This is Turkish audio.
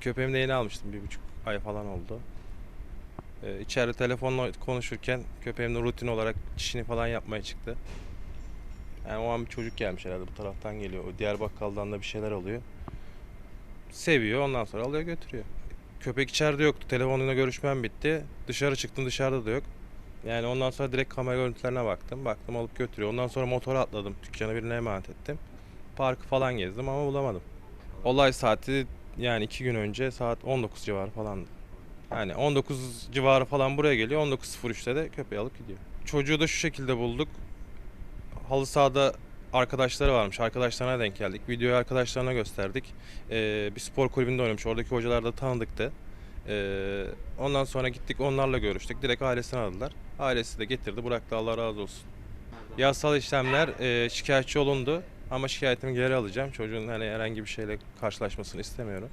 Köpeğimi de yeni almıştım. Bir buçuk ay falan oldu. Ee, içeride telefonla konuşurken köpeğimle rutin olarak çişini falan yapmaya çıktı. Yani o an bir çocuk gelmiş herhalde bu taraftan geliyor. O diğer bakkaldan da bir şeyler alıyor. Seviyor ondan sonra alıyor götürüyor. Köpek içeride yoktu. Telefonuyla görüşmem bitti. Dışarı çıktım dışarıda da yok. Yani ondan sonra direkt kamera görüntülerine baktım. Baktım alıp götürüyor. Ondan sonra motora atladım. Dükkanı birine emanet ettim. Parkı falan gezdim ama bulamadım. Olay saati yani iki gün önce saat 19 civarı falandı. Yani 19 civarı falan buraya geliyor. 19.03'te de köpeği alıp gidiyor. Çocuğu da şu şekilde bulduk. Halı sahada arkadaşları varmış. Arkadaşlarına denk geldik. Videoyu arkadaşlarına gösterdik. Ee, bir spor kulübünde oynamış. Oradaki hocalar da tanıdıktı. Ee, ondan sonra gittik onlarla görüştük. Direkt ailesini aradılar. Ailesi de getirdi bıraktı Allah razı olsun. Yasal işlemler e, şikayetçi olundu. Ama şikayetimi geri alacağım. Çocuğun hani herhangi bir şeyle karşılaşmasını istemiyorum.